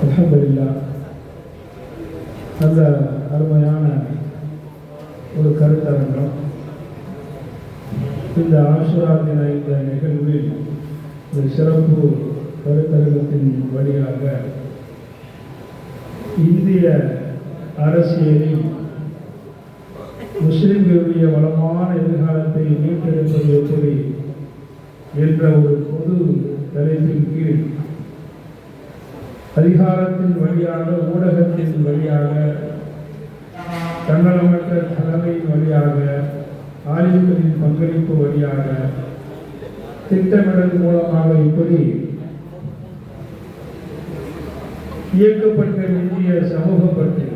அலமதுல்லா நல்ல அருமையான ஒரு கருத்தரங்கம் இந்த ஆசுரா தின இந்த நிகழ்வில் ஒரு சிறப்பு கருத்தரங்கத்தின் வழியாக இந்திய அரசியலில் முஸ்லிம்களுடைய வளமான எதிர்காலத்தை மீட்டெடுப்பது எப்படி என்ற ஒரு பொது தலைப்பின் கீழ் அதிகாரத்தின் வழியாக ஊடகத்தின் வழியாக தன்னலமற்ற தலைமையின் வழியாக ஆய்வுகளின் பங்களிப்பு வழியாக திட்டமிடல் மூலமாக இப்படி இயக்கப்பட்ட இந்திய சமூக பற்றி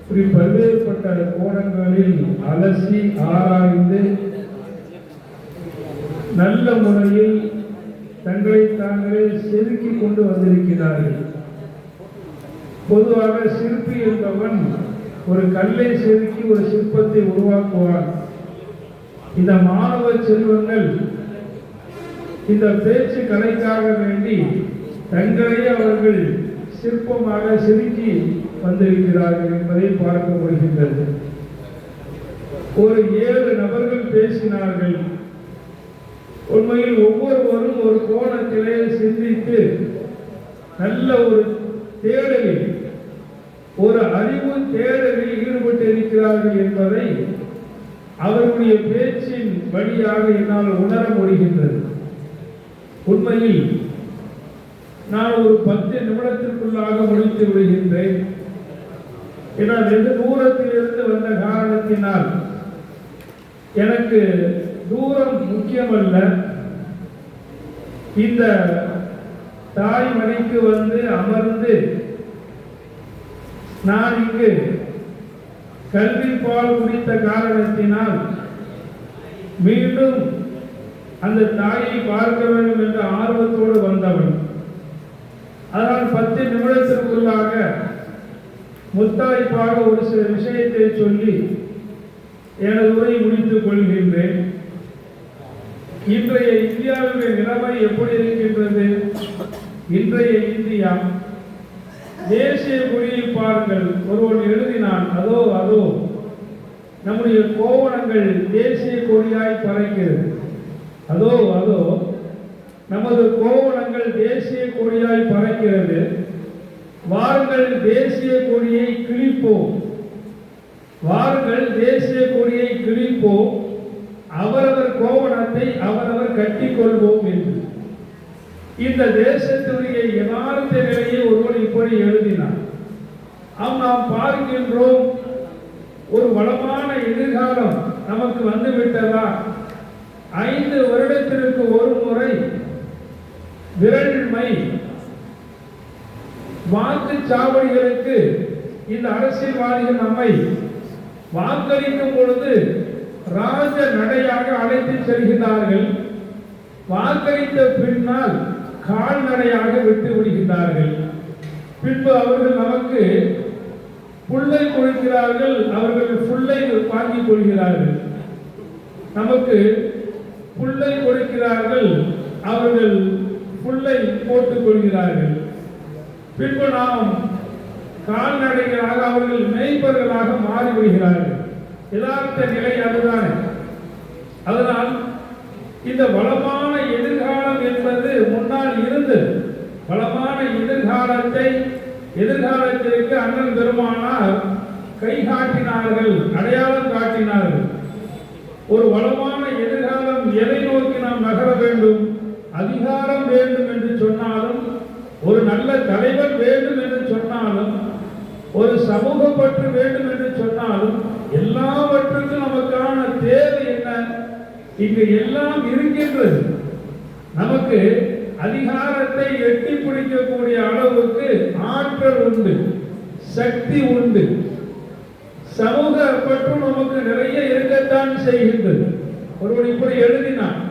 இப்படி பல்வேறுபட்ட கோணங்களில் அலசி ஆராய்ந்து நல்ல முறையில் தங்களை தாங்களே செதுக்கிக் கொண்டு வந்திருக்கிறார்கள். பொதுவாக சிற்பி என்பவன் ஒரு கல்லை செதுக்கி ஒரு சிற்பத்தை உருவாக்குவான். இந்த மாணவ செல்வங்கள் இந்த பேச்சு கலைக்காக வேண்டி தங்களை அவர்கள் சிற்பமாக செதுக்கி வந்திருக்கிறார்கள் என்பதை பார்க்கப்படுகின்றது. ஒரு ஏழு நபர்கள் பேசினார்கள். உண்மையில் ஒவ்வொருவரும் ஒரு கோணத்திலே சிந்தித்து நல்ல ஒரு தேடலில் ஒரு அறிவு தேடலில் ஈடுபட்டு இருக்கிறார்கள் என்பதை அவருடைய பேச்சின் வழியாக என்னால் உணர முடிகின்றது. உண்மையில் நான் ஒரு பத்து நிமிடத்திற்குள்ளாக முடித்து விடுகின்றேன். ஏன்னா வெகு தூரத்தில் இருந்து வந்த காரணத்தினால் எனக்கு தூரம் முக்கியமல்ல. இந்த தாய்மடிக்கு வந்து அமர்ந்து நான் இங்கு கல்வி பால் குடித்த காரணத்தினால் மீண்டும் அந்த தாயை பார்க்க வேண்டும் என்ற ஆர்வத்தோடு வந்தவன். அதனால் பத்து நிமிடத்திற்குள்ளாக முத்தாய்ப்பாக ஒரு சில விஷயத்தை சொல்லி எனது உரை முடித்துக் கொள்கின்றேன். இன்றைய இந்தியாவினுடைய நிலைமை எப்படி இருக்கின்றது? இன்றைய இந்தியா தேசிய கொடியை பாருங்கள். ஒருவன் எழுதினான் அதோ அதோ நம்முடைய கோவணங்கள் தேசிய கொடியாய் பறக்கிறது அதோ அதோ நமது கோவணங்கள் தேசிய கொடியாய் பறக்கிறது வாருங்கள் தேசிய கொடியை கிழிப்போம். வாருங்கள் தேசிய கொடியை கிழிப்போம். அவரவர் கோவணத்தை அவரவர் கட்டிக்கொள்வோம் என்று. இந்த தேசத்துடைய யதார்த்த நிலையை ஒருவன் இப்படி எழுதினார் அவன் நாம் பார்க்கின்றோம் ஒரு வளமான எதிர்காலம் நமக்கு வந்து விட்டதா? ஐந்து வருடத்திற்கு ஒரு முறை விரல்மை வாக்குச்சாவடிகளுக்கு இந்த அரசியல்வாதிகள் நம்மை வாக்களிக்கும் பொழுது ராஜ நடையாக அழைத்து செல்கிறார்கள் வாக்களித்த பின்னால் கால்நடையாக விட்டு விடுகிறார்கள் பின்பு அவர்கள் நமக்கு புல்லை கொடுக்கிறார்கள். அவர்கள் புல்லை வாங்கிக் கொள்கிறார்கள். நமக்கு புல்லை கொடுக்கிறார்கள். அவர்கள் புல்லை போட்டுக் கொள்கிறார்கள். பின்பு நாம் கால்நடைகளாக அவர்கள் மேய்ப்பர்களாக மாறிவிடுகிறார்கள். யதார்த்த நிலை அதுதான். அதனால் இந்த வளமான எதிர்காலம் என்பது முன்னால் இருந்து வளமான எதிர்காலத்தை எதிர்காலத்திற்கு அண்ணன் பெருமானார் கை காட்டினார்கள் அடையாளம் காட்டினார்கள். ஒரு வளமான எதிர்காலம் எதை நோக்கி நாம் நகர வேண்டும்? அதிகாரம் வேண்டும் என்று சொன்னாலும் ஒரு நல்ல தலைவர் வேண்டும் என்று சொன்னாலும் ஒரு சமூக பற்று வேண்டும் என்று சொன்னாலும் எல்லாவற்றுக்கும் நமக்கான தேவை என்ன? இங்கு எல்லாம் இருக்கின்றது. நமக்கு அதிகாரத்தை எட்டி பிடிக்கக்கூடிய அளவுக்கு ஆற்றல் உண்டு சக்தி உண்டு. சமூக பற்று நமக்கு நிறைய இருக்கத்தான் செய்கின்றது. ஒருவன் இப்படி எழுதினான்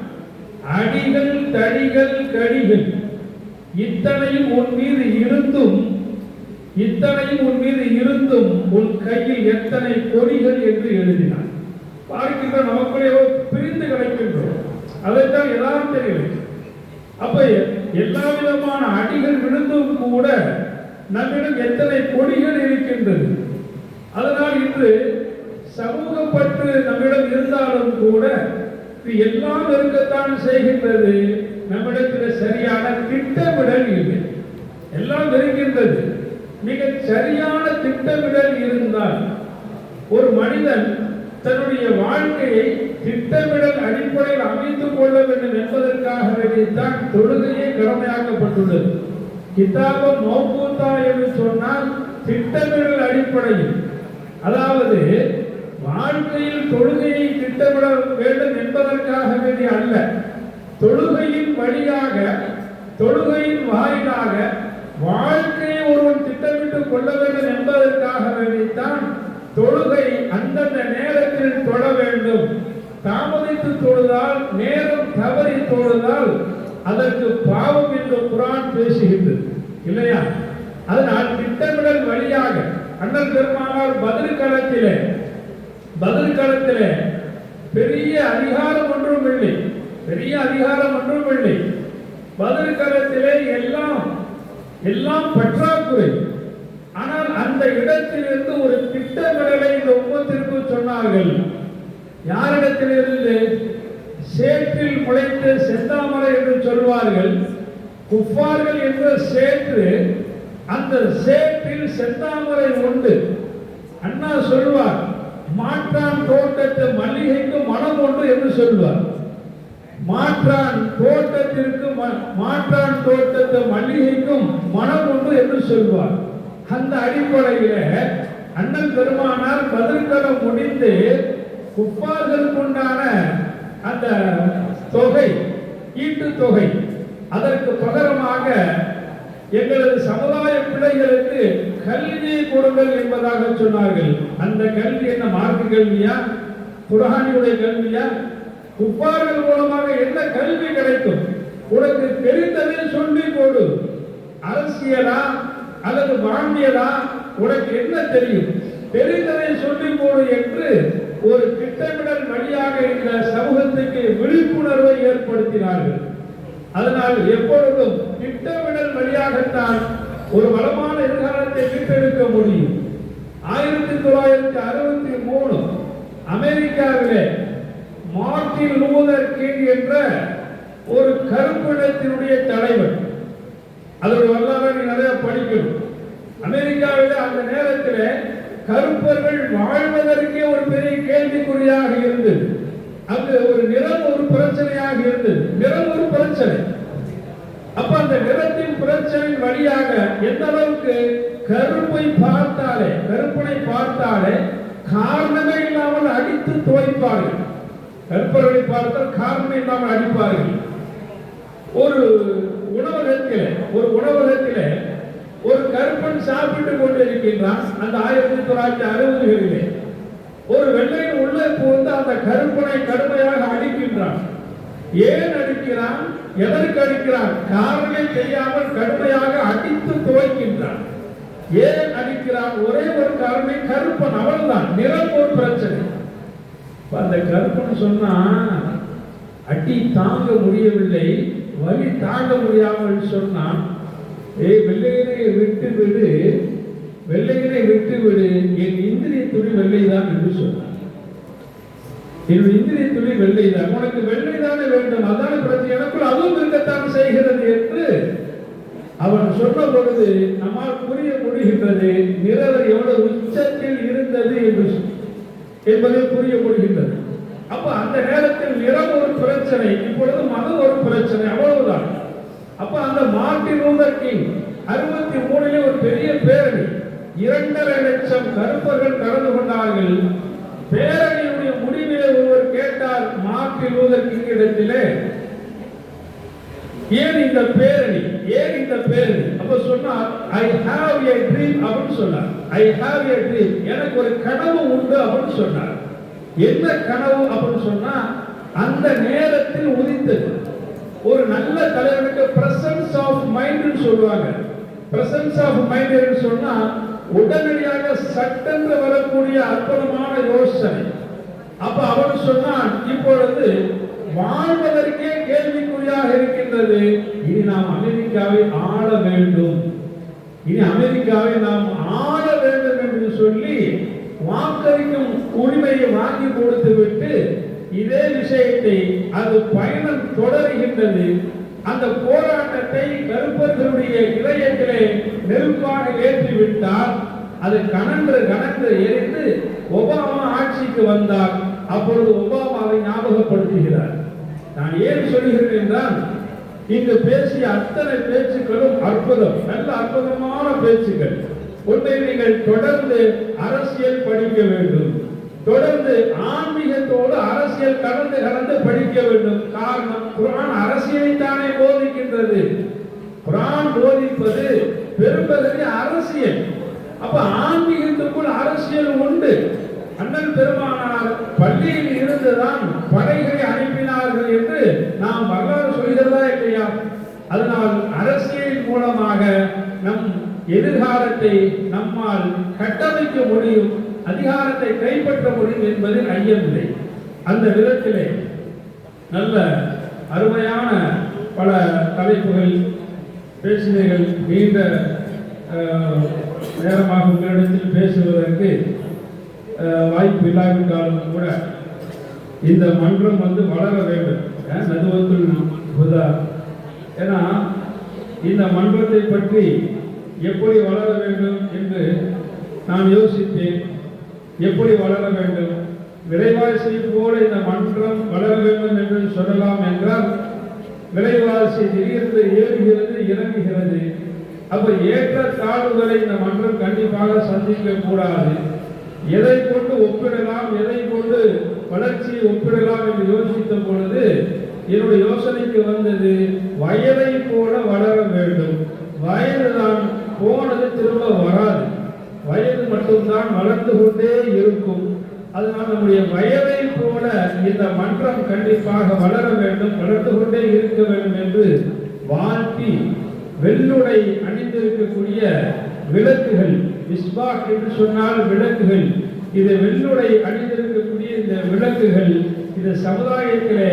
அடிகள் தடிகள் கடிகள் இத்தனையும் உன் மீது இருந்தும் இத்தனையும் உன் மீது இருந்தும் உன் கையில் எத்தனை கொடிகள் என்று எழுதினார் பார்க்கின்ற நமக்குள்ளேயோ பிரிந்து கிடைக்கின்றோம் அதைத்தான் எல்லாரும் தெரியல அப்ப எல்லா விதமான அடிகள் விழுந்தும் கூட நம்மிடம் எத்தனை கொடிகள் இருக்கின்றது? அதனால் இன்று சமூகப்பட்டு நம்மிடம் இருந்தாலும் கூட எல்லாம் இருக்கத்தான் செய்கின்றது. நம்மிடத்தில் சரியான திட்டமிடல் இல்லை. எல்லாம் இருக்கின்றது மிக சரியான திட்டமிடல் இருந்தால் ஒரு மனிதன் தன்னுடைய வாழ்க்கையை திட்டமிடல் அடிப்படையில் அமைத்துக் கொள்ள வேண்டும் என்பதற்காக வேண்டித்தான் தொழுகையே கடமையாக்கப்பட்டுள்ளது. கிதாபம் மௌகூத்தா என்று சொன்னால் திட்டமிடல் அடிப்படையில். அதாவது வாழ்க்கையில் தொழுகையை திட்டமிட வேண்டும் என்பதற்காக வேண்டிய அல்ல. தொழுகையின் வழியாக தொழுகையின் வாயிலாக வாழ்க்கையை ஒருவன் திட்டமிட்டு கொள்ள வேண்டும் என்பதற்காக வேண்டித்தான் தொழுகை அந்தந்த நேரத்தில் தொழ வேண்டும். தாமதித்து தொழுதால் நேரம் தவறி தொழுதால் அதற்கு பாவம் என்று குரான் பேசுகின்றது. இல்லையா? அதனால் திட்டமிடல் வழியாக அண்ணல் பெருமானார் பதில் களத்திலே பதில் களத்திலே பெரிய அதிகாரம் ஒன்றும் இல்லை. பெரிய அதிகாரம் ஒன்றும் இல்லை. பதில் களத்திலே எல்லாம் எல்லாம் பற்றாக்குறை. ஆனால் அந்த இடத்திலிருந்து ஒரு திட்டமிடலை இந்த உம்மத்திற்கு சொன்னார்கள். யாரிடத்திலிருந்து? சேற்றில் முளைத்த செந்தாமரை என்று சொல்வார்கள். குஃபார்கள் என்ற சேற்று அந்த சேற்றில் செந்தாமரை உண்டு. அண்ணா சொல்வார் மாற்றான் தோட்டத்து மல்லிகைக்கு மனம் உண்டு என்று சொல்வார். மாற்றான் தோட்டத்திற்கும் மாற்றான் தோட்டத்து மல்லிகைக்கும் மனம் உண்டு என்று சொல்வார். அந்த அடிப்படையில அண்ணன் பெருமானார் பதிர்கலம் முடிந்து குப்பார்களுக்கு உண்டான அந்த தொகை ஈட்டு தொகை அதற்கு பகரமாக எங்களது சமுதாய பிள்ளைகளுக்கு கல்வியை கொடுங்கள் என்பதாக சொன்னார்கள். அந்த கல்வி என்ன மார்க்க கல்வியா? குரானியுடைய கல்வியா? குப்பார்கள் மூலமாக என்ன கல்வி கிடைக்கும்? உனக்கு தெரிந்ததை சொல்லி போடு அரசியலா அல்லது வாங்கியதா? உனக்கு என்ன தெரியும்? தெரிந்ததை சொல்லி போடு என்று ஒரு திட்டமிடல் வழியாக இந்த சமூகத்துக்கு விழிப்புணர்வை ஏற்படுத்தினார்கள். அதனால் எப்பொழுதும் திட்டமிடல் வழியாகத்தான் ஒரு வளமான எதிர்காலத்தை மீட்டெடுக்க முடியும். ஆயிரத்தி தொள்ளாயிரத்தி அறுபத்தி மூணு அமெரிக்காவிலே மார்ட்டின் லூதர் கிங் என்ற ஒரு கருப்பினத்தினுடைய தலைவர். அதோட வரலாறு நிறைய படிக்கணும். அமெரிக்காவில் அந்த நேரத்தில் கருப்பர்கள் வாழ்வதற்கே ஒரு பெரிய கேள்விக்குறியாக இருந்தது. அங்கு ஒரு நிறம் ஒரு பிரச்சனையாக இருந்தது. நிறம் ஒரு பிரச்சனை. அப்ப அந்த நிறத்தின் பிரச்சனை வழியாக எந்த அளவுக்கு கருப்பை பார்த்தாலே கருப்பனை பார்த்தாலே காரணமே இல்லாமல் அடித்து துவைப்பார்கள். கற்பவர்களை பார்த்தால் காரணம் இல்லாமல் அடிப்பார்கள். ஒரு உணவகத்தில் ஒரு உணவகத்தில் ஒரு கருப்பன் சாப்பிட்டு கொண்டிருக்கின்றான். அந்த ஆயிரத்தி தொள்ளாயிரத்தி அறுபதுகளிலே. ஒரு வெள்ளையின் உள்ளே புகுந்து அந்த கருப்பனை கடுமையாக அடிக்கின்றான். ஏன் அடிக்கிறான்? எதற்கு அடிக்கிறான்? காரணம் தெரியாமல் கடுமையாக அடித்து துவைக்கின்றான். ஏன் அடிக்கிறான்? ஒரே ஒரு காரணம் கருப்பன் அவள்தான். நிறம் ஒரு பிரச்சனை. அந்த கருப்பன் சொன்னா அடி தாங்க முடியவில்லை வழி தாங்க முடியாமல் சொன்னான் ஏய் வெள்ளையனை விட்டு விடு வெள்ளையனை விட்டு விடு என் இந்திரிய துணி வெள்ளைதான் என்று சொன்னான் என் இந்திரிய துணி வெள்ளைதான் உனக்கு வெள்ளைதானே வேண்டும் அதான பிரச்சனை எனக்குள் அதுவும் இருக்கத்தான் செய்கிறது என்று அவன் சொன்ன பொழுது நம்மால் புரிய முடிகின்றது நிறவர் எவ்வளவு உச்சத்தில் இருந்தது என்று என்பதை புரிய முடிகின்றது. அப்ப அந்த நேரத்தில் நிறம் ஒரு பிரச்சனை இப்பொழுது மதம் ஒரு பிரச்சனை அவ்வளவுதான். அப்ப அந்த மார்டின் லூதர் கிங் அறுபத்தி மூணுல ஒரு பெரிய பேரணி இரண்டரை லட்சம் கருப்பர்கள் கலந்து கொண்டார்கள். பேரணியுடைய முடிவிலே ஒருவர் கேட்டார் மார்டின் லூதர் கிங் இடத்திலே ஏன் இந்த பேரணி? ஏன் இந்த பேரணி? அப்ப சொன்னார் ஐ ஹாவ் ஏ ட்ரீம் அப்படின்னு சொன்னார். ஐ ஹாவ் ஏ ட்ரீம் எனக்கு ஒரு கனவு உண்டு அப்படின்னு சொன்னார். என்ன கனவு அப்படின்னு சொன்னா அந்த நேரத்தில் உதித்தது. ஒரு நல்ல தலைவனுக்கு பிரசன்ஸ் ஆஃப் மைண்ட் சொல்லுவாங்க. பிரசன்ஸ் ஆஃப் மைண்ட் சொன்னா உடனடியாக சட்டென்று வரக்கூடிய அற்புதமான யோசனை. அப்ப அவன் சொன்னான் இப்பொழுது வாழ்வதற்கே கேள்விக்குறியாக இருக்கின்றது. இனி நாம் அமெரிக்காவை ஆள வேண்டும். இனி அமெரிக்காவை நாம் ஆள வேண்டும் என்று சொல்லி வாக்களிக்கும் உரிமையை வாங்கி கொடுத்து விட்டு இதே விஷயத்தை அது பயணம் தொடர்கின்றது. அந்த போராட்டத்தை கருப்பர்களுடைய இதயத்திலே நெருப்பாக ஏற்றிவிட்டால் அது கணன்று கணன்று எரிந்து ஒபாமா ஆட்சிக்கு வந்தார். அப்பொழுது ஒபாமாவை ஞாபகப்படுத்துகிறார். நான் ஏன் சொல்கிறேன் என்றால் இங்கு பேசிய அத்தனை பேச்சுக்களும் அற்புதம் நல்ல அற்புதமான பேச்சுக்கள். ஒன்றை நீங்கள் தொடர்ந்து அரசியல் படிக்க வேண்டும். தொடர்ந்து ஆன்மீகத்தோடு அரசியல் கலந்து கலந்து படிக்க வேண்டும். காரணம் குரான் அரசியலை தானே போதிக்கின்றது. குரான் போதிப்பது பெரும்பகுதி அரசியல். அப்ப ஆன்மீகத்துக்குள் அரசியல் உண்டு. அண்ணன் பெருமானார் பள்ளியில் இருந்துதான் படைகளை அனுப்பினார்கள் என்று நாம் வரலாறு சொல்கிறதா இல்லையா? அதனால் அரசியல் மூலமாக நம் எதிர்காலத்தை நம்மால் கட்டமைக்க முடியும் அதிகாரத்தை கைப்பற்ற முடியும் என்பதில் ஐயமில்லை. அந்த விதத்திலே நல்ல அருமையான பல தலைப்புகள் பேசினீர்கள் நீண்ட நேரமாக உங்களிடத்தில் பேசுவதற்கு வாய்ப்பு இல்லாவிட்டாலும் கூட இந்த மன்றம் வந்து வளர வேண்டும். அஹ், ஏன்னா இந்த மன்றத்தை பற்றி எப்படி வளர வேண்டும் என்று நான் யோசித்தேன். எப்படி வளர வேண்டும்? விலைவாசி போல இந்த மன்றம் வளர வேண்டும் என்று சொல்லலாம் என்றால் விலைவாசி திடீர்ந்து ஏறுகிறது இறங்குகிறது. அப்ப ஏற்ற தாழ்வுகளை இந்த மன்றம் கண்டிப்பாக சந்திக்க கூடாது எதை கொண்டு ஒப்பிடலாம் எதை கொண்டு வளர்ச்சியை ஒப்பிடலாம் என்று யோசித்த பொழுது என்னுடைய யோசனைக்கு வந்தது வயதை போல வளர வேண்டும். வயதுதான் போனது திரும்ப வராது. வயது மட்டும்தான் வளர்ந்து கொண்டே இருக்கும். அதனால் நம்முடைய வயதை போல இந்த மன்றம் கண்டிப்பாக வளர வேண்டும் வளர்ந்து கொண்டே இருக்க வேண்டும் என்று வாழ்த்தி வெள்ளுடை அணிந்திருக்கக்கூடிய விளக்குகள் மிஸ்பாக் என்று சொன்னால் விளக்குகள். இது வெள்ளுடை அணிந்திருக்கக்கூடிய இந்த விளக்குகள். இந்த சமுதாயத்திலே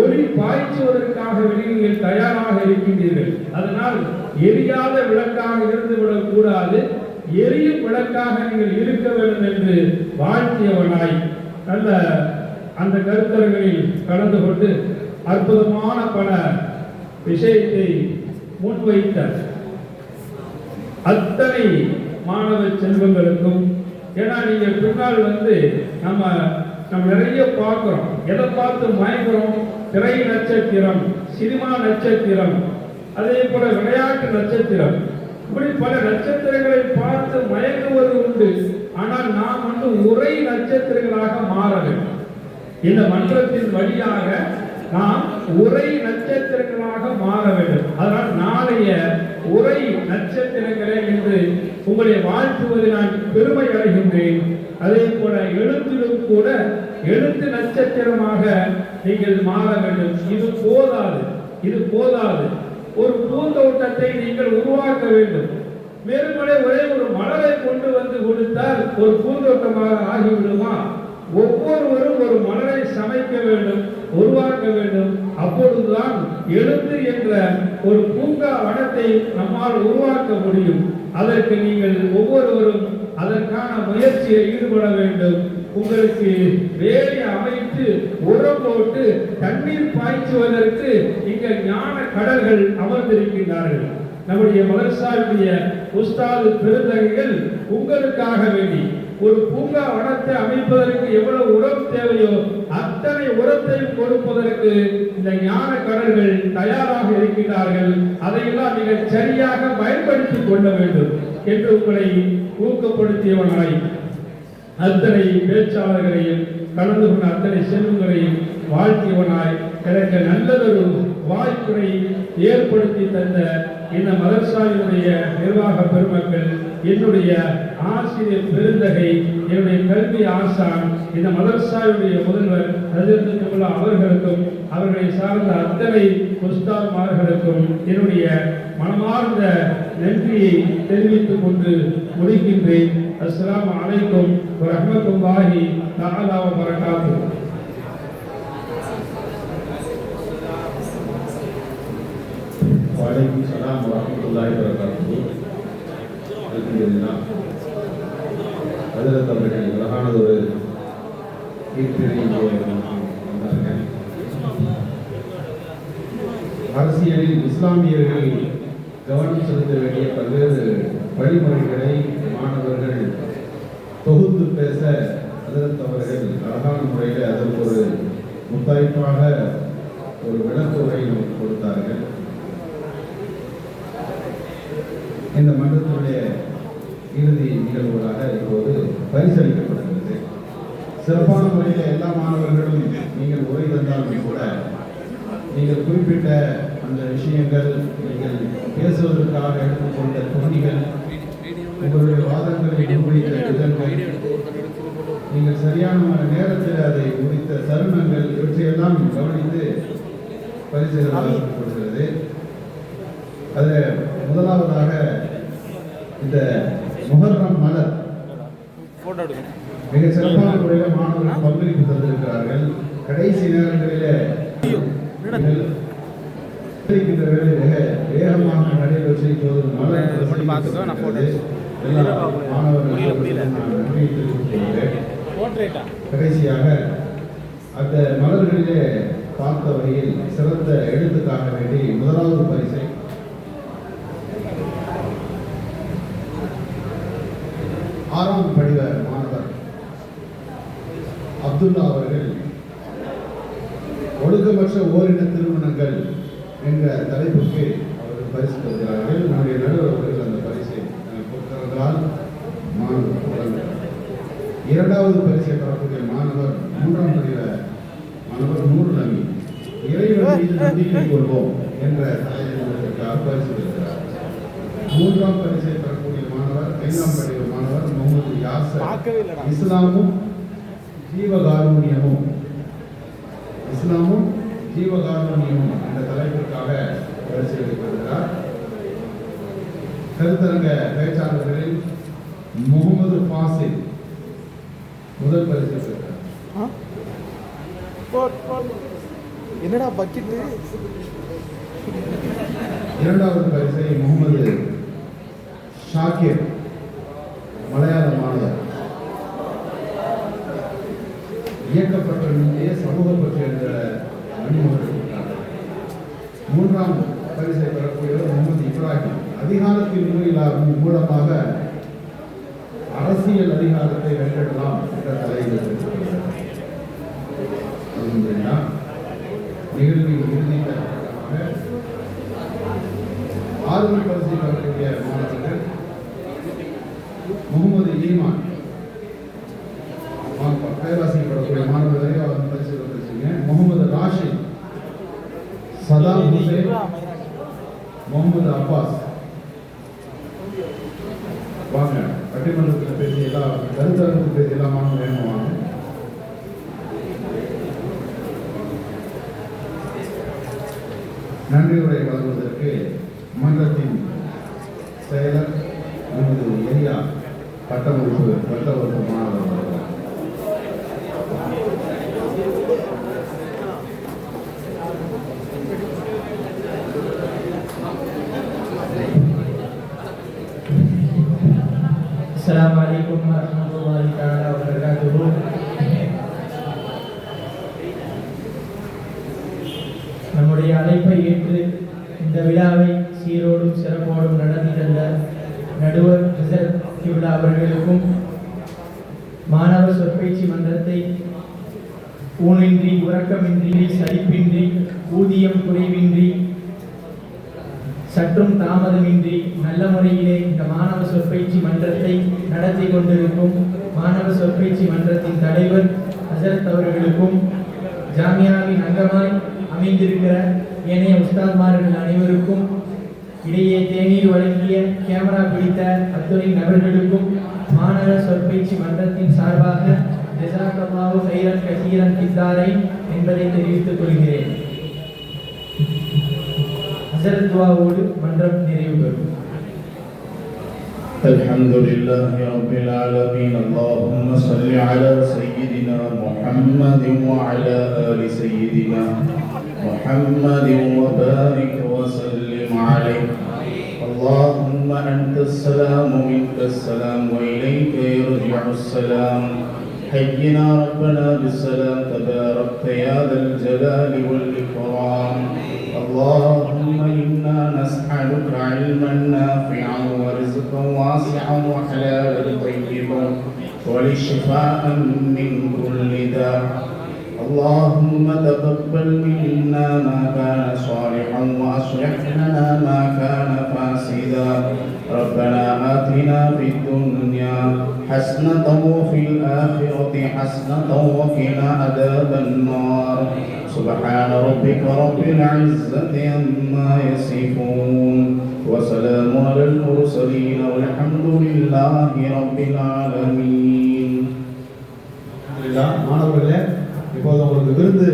ஒளி பாய்ச்சுவதற்காக நீங்கள் தயாராக இருக்கின்றீர்கள். அதனால் எரியாத விளக்காக இருந்து விடக்கூடாது எரியும் விளக்காக நீங்கள் இருக்க வேண்டும் என்று வாழ்த்தியவனாய் நல்ல அந்த கருத்தரங்களில் கலந்து கொண்டு அற்புதமான பல விஷயத்தை முன்வைத்தார். அத்தனை மாணவ செல்வங்களுக்கும் ஏன்னா நீங்கள் பின்னால் வந்து நம்ம நம்ம நிறைய பார்க்குறோம். எதை பார்த்து மயங்குறோம்? திரை நட்சத்திரம் சினிமா நட்சத்திரம் அதே போல விளையாட்டு நட்சத்திரம். இப்படி பல நட்சத்திரங்களை பார்த்து மயங்குவது உண்டு. ஆனால் நாம் வந்து உரை நட்சத்திரங்களாக மாற வேண்டும். இந்த மன்றத்தின் வழியாக நாம் உரை நட்சத்திரங்களாக மாற வேண்டும். அதனால் நாளைய உரை நட்சத்திரங்களே என்று உங்களை வாழ்த்துவதில் நான் பெருமை அடைகின்றேன். அதே போல எழுத்திலும் கூட எழுத்து நட்சத்திரமாக நீங்கள் மாற வேண்டும். இது போதாது இது போதாது. ஒரு பூந்தோட்டத்தை நீங்கள் உருவாக்க வேண்டும். மேலும் ஒரே ஒரு மலரை கொண்டு வந்து கொடுத்தால் ஒரு பூந்தோட்டமாக ஆகிவிடுமா? ஒவ்வொருவரும் ஒரு மலரை சமைக்க வேண்டும் உருவாக்க வேண்டும். அப்பொழுதுதான் எழுத்து என்ற ஒரு பூங்கா வனத்தை நம்மால் உருவாக்க முடியும். அதற்கு நீங்கள் ஒவ்வொருவரும் அதற்கான முயற்சியை ஈடுபட வேண்டும். உங்களுக்கு வேலை அமைத்து உரம் போட்டு தண்ணீர் பாய்ச்சுவதற்கு இங்கே ஞான கடல்கள் அமர்ந்திருக்கின்றார்கள். நம்முடைய மதரசாவுடைய உஸ்தாது பெருந்தகைகள் உங்களுக்காக வேண்டி ஒரு பூங்கா வனத்தை அமைப்பதற்கு எவ்வளவு உரம் தேவையோ அத்தனை உரத்தையும் கொடுப்பதற்கு இந்த ஞான கடல்கள் தயாராக இருக்கிறார்கள் அதையெல்லாம் நீங்கள் சரியாக பயன்படுத்திக் கொள்ள வேண்டும் என்று உங்களை ஊக்கப்படுத்தியவனாய் அத்தனை பேச்சாளர்களையும் கலந்து கொண்ட அத்தனை செல்வங்களையும் வாழ்த்தியவனாய் எனக்கு நல்லதொரு வாய்ப்புரை ஏற்படுத்தி தந்த இந்த மதர்சாவினுடைய நிர்வாக பெருமக்கள் என்னுடைய ஆசிரியர் பெருந்தகை என்னுடைய கல்வி ஆசான் இந்த மதர்சாவுடைய முதல்வர் ரஜத்துக்குள்ள அவர்களுக்கும் அவர்களை சார்ந்த அத்தனை உஸ்தாத்மார்களுக்கும் என்னுடைய மனமார்ந்த நன்றியை தெரிவித்துக் கொண்டு முடிக்கின்றேன். அஸ்லாம் அலைக்கும் ரஹமத்துல்லாஹி தாலாவ வரகாத்து வலைக்கம் சலாம் வரமத்துல்லாஹி வரகாத்து அல்ஹம்துலில்லாஹ் ஹஜரத் அவர்கள் அழகானது ஒரு அரசியலில் இஸ்லாமியர்கள் கவனம் செலுத்த வேண்டிய பல்வேறு வழிமுறைகளை மாணவர்கள் தொகுத்து பேச ஹஜரத் அவர்கள் அழகான முறையில் அதற்கு ஒரு முத்தாய்ப்பாக ஒரு விளக்குறை நமக்கு கொடுத்தார்கள். இந்த மன்றத்தில் நிகழ்வுகளாக இப்போது பரிசளிக்கப்படுகிறது. சிறப்பான முறையில் எல்லா மாணவர்களும் நீங்கள் உரை தந்தாலும் கூட நீங்கள் குறிப்பிட்ட அந்த விஷயங்கள் நீங்கள் பேசுவதற்காக எடுத்துக்கொண்ட தொனிகள் உங்களுடைய வாதங்களை முன்வைத்த விதங்கள் நீங்கள் சரியான நேரத்தில் அதை முடித்த தருணங்கள் இவற்றையெல்லாம் கவனித்து பரிசுகள் அது முதலாவதாக இந்த முகர்ணம் மிக சிறப்பான முறையில் மாணவர்கள் பங்களிப்பு தந்திருக்கிறார்கள். கடைசி நேரங்களிலே நீங்கள் இருக்கின்ற வேலை மிக வேகமாக நடைபெற்று இப்போது. போர்ட்ரேட்டா கடைசியாக அந்த மலர்களிலே பார்த்த வகையில் சிறந்த எழுத்துக்காக வேண்டி முதலாவது பரிசை ஆறாம் படிவ மாணவர் அப்துல்லா அவர்கள் ஒழுக்கமற்ற ஓரின திருமணங்கள் என்ற தலைப்புக்கு அவர்கள் பரிசு தருகிறார்கள் நம்முடைய நடுவர் அவர்கள் அந்த பரிசை கொடுத்திருந்தால். இரண்டாவது பரிசை பெறக்கூடிய மாணவர் மூன்றாம் படிவ மாணவர் நூறு நம்பி இறைவன் மீது நம்பிக்கை கொள்வோம் என்ற தலைவர்களுக்காக பரிசு பெறுகிறார் மூன்றாம் பரிசை பெறக்கூடிய மாணவர் ஐந்தாம் படிவ மாணவர் முகமது யாசர். இஸ்லாமும் ஜீவகாருண்யமும். இஸ்லாமும் ஜீவகாருண்யமும் என்ற தலைப்பிற்காக பரிசீலிக்கப்படுகிறார் கருத்தரங்க பேச்சாளர்களில் முகமது ஃபாசில் முதல் பரிசு என்னடா பக்கெட்டு? இரண்டாவது பரிசை முகமது ஷாக்கிர் மலையாள மாணவர் இயக்கப்பட்ட இந்திய சமூக பற்று என்ற மணிமுகர் மூன்றாம் பரிசை பெறக்கூடியவர் முகமது இப்ராஹிம் அதிகாரத்தின் முறையில் மூலமாக அரசியல் அதிகாரத்தை வென்றெடலாம் என்ற தலையில் பட்டிமன்றத்தில் பேசி எல்லா கருத்தரங்கு பேசி எல்லா மாணவர்கள் வேணுவாங்க நன்றி உரை வழங்குவதற்கு மன்றத்தின் செயலர் நமது எரியா பட்டமளிப்பு பட்டமளிப்பு மாணவர்கள் அழைப்பை இந்த விழாவை சீரோடும் சிறப்போடும் நடத்தி தந்த நடுவர் ரிசர்வ் கிப்லா அவர்களுக்கும் மாணவர் சொற்பயிற்சி மன்றத்தை ஊனின்றி உறக்கமின்றி சலிப்பின்றி ஊதியம் குறைவின்றி சற்றும் தாமதமின்றி நல்ல முறையிலே இந்த மாணவ சொற்பயிற்சி மன்றத்தை நடத்தி கொண்டிருக்கும் மாணவ சொற்பயிற்சி மன்றத்தின் தலைவர் ஹசரத் அவர்களுக்கும் ஜாமியாவின் அங்கமாய் அமைந்திருக்கிற ஏனைய உஸ்தாத்மார்கள் அனைவருக்கும் இடையே தேநீர் வழங்கிய கேமரா பிடித்த அத்துணை நபர்களுக்கும் மாணவ சொற்பயிற்சி மன்றத்தின் சார்பாக ஜஸாக்கல்லாஹு கைரன் கசீரன் கித்தாரை என்பதை தெரிவித்துக் கொள்கிறேன் ஹசரத் துவாவோடு மன்றம் நிறைவு பெறும் الحمد لله رب العالمين اللهم صل على سيدنا محمد وعلى آل سيدنا محمد وبارك وسلم عليه اللهم أنت السلام منك السلام وإليك يرجع السلام. حينا ربنا بالسلام تباركت يا ذا الجلال والإكرام. اللهم إنا نسألك علما نافعا ورزقا واسعا وحلالا طيبا ولشفاء من كل داء. اللهم تقبل منا ما كان صالحا واصلح لنا ما كان فاسدا ربنا آتنا في الدنيا حسنة وفي الآخرة حسنة وقنا عذاب النار سبحان ربك رب العزة عما يصفون وسلام على المرسلين والحمد لله رب العالمين அல்ஹம்துலில்லாஹ். மாணவர்களே விருந்து